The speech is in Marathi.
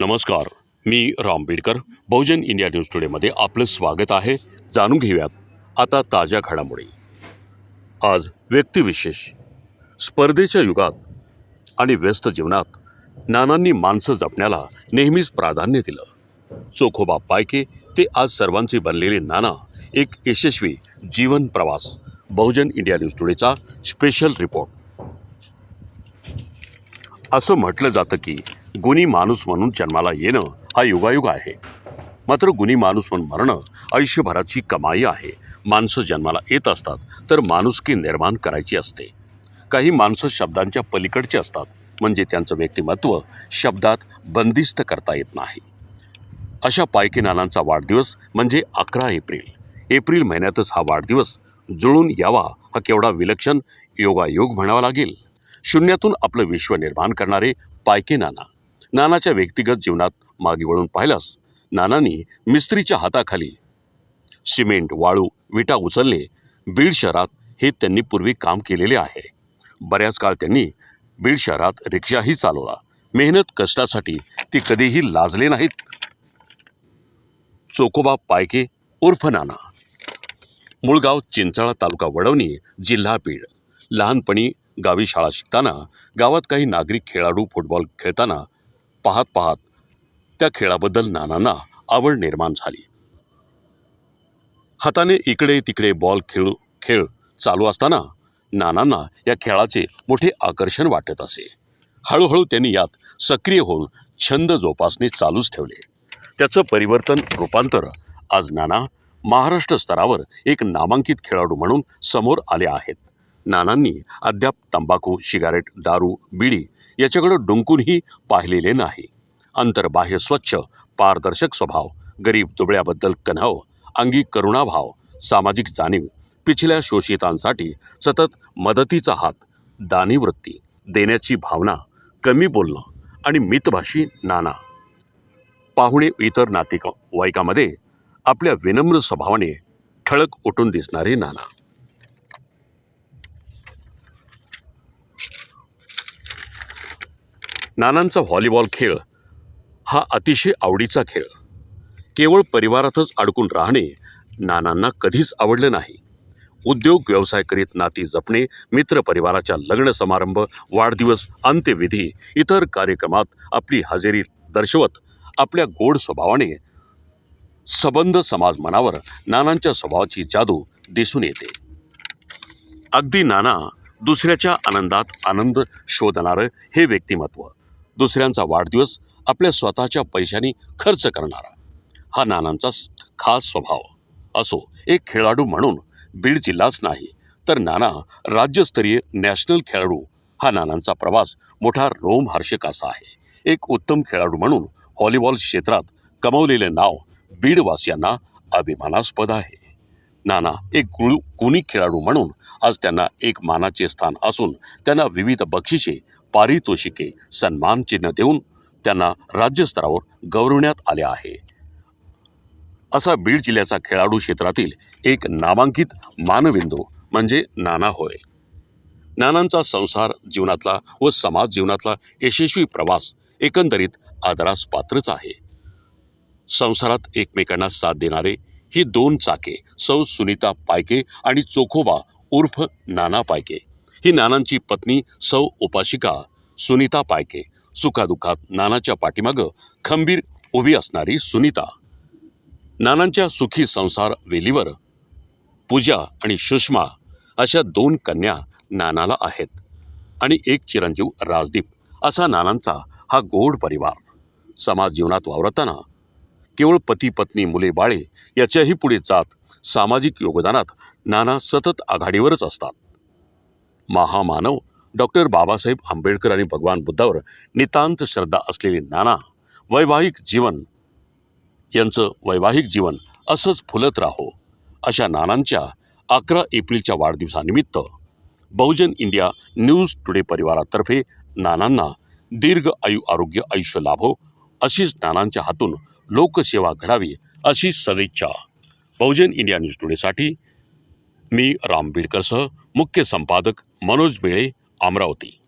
नमस्कार मी राम बेडकर. बहुजन इंडिया न्यूज टुडेमध्ये आपलं स्वागत आहे. जाणून घेऊयात आता ताज्या घडामोडी. आज व्यक्तिविशेष. स्पर्धेच्या युगात आणि व्यस्त जीवनात नानांनी माणसं जपण्याला नेहमीच प्राधान्य दिलं. चोखोबा पायके ते आज सर्वांचे बनलेले नाना एक यशस्वी जीवन प्रवास. बहुजन इंडिया न्यूज टुडेचा स्पेशल रिपोर्ट असं म्हटलं जातं की गुणी माणूस म्हणून जन्माला येणं हा युगायुग आहे. मात्र गुणी माणूस म्हणून मरणं आयुष्यभराची कमाई आहे. माणसं जन्माला येत असतात तर माणुसकी निर्माण करायची असते. काही माणसं शब्दांच्या पलीकडचे असतात म्हणजे त्यांचं व्यक्तिमत्व शब्दात बंदिस्त करता येत नाही. अशा पायकी नानांचा वाढदिवस म्हणजे अकरा एप्रिल. एप्रिल महिन्यातच हा वाढदिवस जुळून यावा हा केवढा विलक्षण योगायोग म्हणावा लागेल. शून्यातून आपलं विश्व निर्माण करणारे पायके नाना नानाच्या व्यक्तिगत जीवनात मागे वळून पाहिल्यास नानांनी मिस्त्रीच्या हाताखाली सिमेंट वाळू विटा उचलणे बीड शहरात हे त्यांनी पूर्वी काम केलेले आहे. बऱ्याच काळ त्यांनी बीड शहरात रिक्षाही चालवला. मेहनत कष्टासाठी ते कधीही लाजले नाहीत. चोकोबा पायके उर्फ नाना. मूळगाव चिंचाळा तालुका वडवणी जिल्हा बीड. लहानपणी गावी शाळा शिकताना गावात काही नागरिक खेळाडू फुटबॉल खेळताना पाहत पाहत त्या खेळाबद्दल नानांना आवड निर्माण झाली. हाताने इकडे तिकडे बॉल खेळू खेळ चालू असताना नानांना या खेळाचे मोठे आकर्षण वाटत असे. हळूहळू त्यांनी यात सक्रिय होऊन छंद जोपासणे चालूच ठेवले. त्याचं परिवर्तन रूपांतर आज नाना महाराष्ट्र स्तरावर एक नामांकित खेळाडू म्हणून समोर आले आहेत. नानांनी अद्याप तंबाखू सिगारेट दारू बिडी याच्याकडे डुंकूनही पाहिलेले नाही. अंतर्बाह्य स्वच्छ पारदर्शक स्वभाव गरीब दुबळ्याबद्दल कन्हव अंगी करुणाभाव सामाजिक जाणीव पिछल्या शोषितांसाठी सतत मदतीचा हात दानीवृत्ती देण्याची भावना कमी बोलणं आणि मितभाषी नाना. पाहुणे इतर नातिक वाईकामध्ये आपल्या विनम्र स्वभावाने ठळक उठून दिसणारे नाना. नानांचा व्हॉलीबॉल खेळ हा अतिशय आवडीचा खेळ. केवळ परिवारातच अडकून राहणे नानांना कधीच आवडलं नाही. उद्योग व्यवसाय करीत नाती जपणे मित्रपरिवाराच्या लग्न समारंभ वाढदिवस अंत्यविधी इतर कार्यक्रमात आपली हजेरी दर्शवत आपल्या गोड स्वभावाने सबंध समाज मनावर नानांच्या स्वभावाची जादू दिसून येते. अगदी नाना दुसऱ्याच्या आनंदात आनंद शोधणारं हे व्यक्तिमत्व दुसऱ्यांचा वाढदिवस आपल्या स्वतःच्या पैशांनी खर्च करणारा. हा नानांचा खास स्वभाव. असो एक खेळाडू म्हणून बीड जिल्हाच नाही तर नाना राज्यस्तरीय नॅशनल खेळाडू. हा नानांचा प्रवास मोठा रोमहर्षक असा आहे. एक उत्तम खेळाडू म्हणून व्हॉलीबॉल क्षेत्रात कमवलेले नाव बीडवासियांना अभिमानास्पद आहे. नाना एक गुरु गुणी खेळाडू म्हणून आज त्यांना एक मानाचे स्थान असून त्यांना विविध बक्षिसे पारितोषिके सन्मान चिन्ह देऊन त्यांना राज्यस्तरावर गौरवण्यात आले आहे. असा बीड जिल्ह्याचा खेळाडू क्षेत्रातील एक नामांकित मानविंदू म्हणजे नाना होय. नानांचा संसार जीवनातला व समाज जीवनातला यशस्वी प्रवास एकंदरीत आदरास पात्रच आहे. संसारात एकमेकांना साथ देणारे ही दोन चाके सौ सुनीता पायके आणि चोखोबा उर्फ नाना पायके. ही नानांची पत्नी सौ उपाशिका सुनीता पायके. सुखादुखात नानाच्या पाठीमागं खंबीर उभी असणारी सुनीता. नानांच्या सुखी संसार वेलीवर पूजा आणि सुषमा अशा दोन कन्या नानाला आहेत. आणि एक चिरंजीव राजदीप असा नानांचा हा गोड परिवार. समाज जीवनात वावरताना केवळ पती पत्नी मुले बाळे याच्याही पुढे जात सामाजिक योगदानात नाना सतत आघाडीवरच असतात. महामानव डॉक्टर बाबासाहेब आंबेडकर आणि भगवान बुद्धावर नितांत श्रद्धा असलेले नाना वैवाहिक जीवन यांचं वैवाहिक जीवन असंच फुलत राहो अशा नानांच्या अकरा एप्रिलच्या वाढदिवसानिमित्त बहुजन इंडिया न्यूज टुडे परिवारातर्फे नानांना दीर्घ आयु आरोग्य आयुष्य लाभो अशीच नानांच्या हातून लोकसेवा घडावी अशी सदिच्छा. बहुजन इंडिया न्यूज टुडेसाठी मी राम बीडकरसह मुख्य संपादक मनोज बिळे अमरावती.